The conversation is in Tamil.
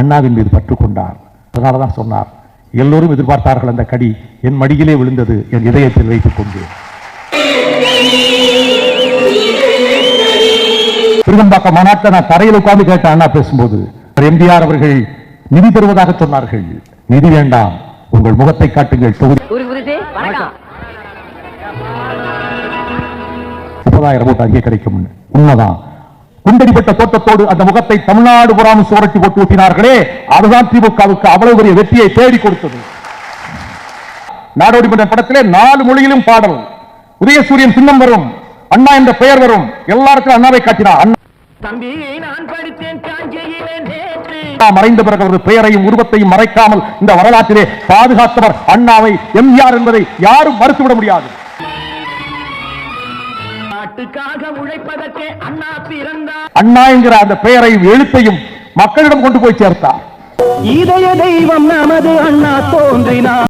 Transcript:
அண்ணாவின் மீது பற்று கொண்டார் அதனாலதான் சொன்னார் எல்லோரும் எதிர்பார்த்தார்கள் அந்த கடி என் மடியிலே விழுந்தது என் இதயத்தில் வைத்துக் கொண்டு. திருவம்பாக்கம் மாநாட்டில் நான் தரையில் உட்கார்ந்து கேட்டேன் அண்ணா பேசும்போது எம்ஜிஆர் அவர்கள் நிதி தருவதாக சொன்னார்கள் நிதி வேண்டாம் உங்கள் முகத்தை காட்டுங்கள் தொகுதி முப்பதாயிரம் ஓட்டு கிடைக்கும். உண்மைதான். குண்டடிப்பட்ட தோட்டத்தோடு அந்த முகத்தை தமிழ்நாடு புறாமல் சுவரட்டி போட்டு ஊட்டினார்களே அதுதான் திமுகவுக்கு அவ்வளவு பெரிய வெற்றியை தேடி கொடுத்தது. நாடோடி மன்ற படத்திலே நாலு மொழியிலும் பாடல். உதயசூரியன் சின்னம் வரும் அண்ணா என்ற பெயர் வரும் எல்லாருக்கும் அண்ணாவை காட்டினார். தம்பி நான் படித்தேன் மறைந்த பிறகு அவரது பெயரையும் உருவத்தையும் மறைக்காமல் இந்த வரலாற்றிலே பாதுகாத்தவர் அண்ணாவை எம்ஜிஆர் என்பதை யாரும் மறுத்துவிட முடியாது. நாட்டுக்காக உழைப்பதற்கே அண்ணா பிறந்தார். அண்ணா என்கிற அந்த பெயரையும் எழுத்தையும் மக்களிடம் கொண்டு போய் சேர்த்தார். இதய தெய்வம் நமது அண்ணா தோன்றினார்.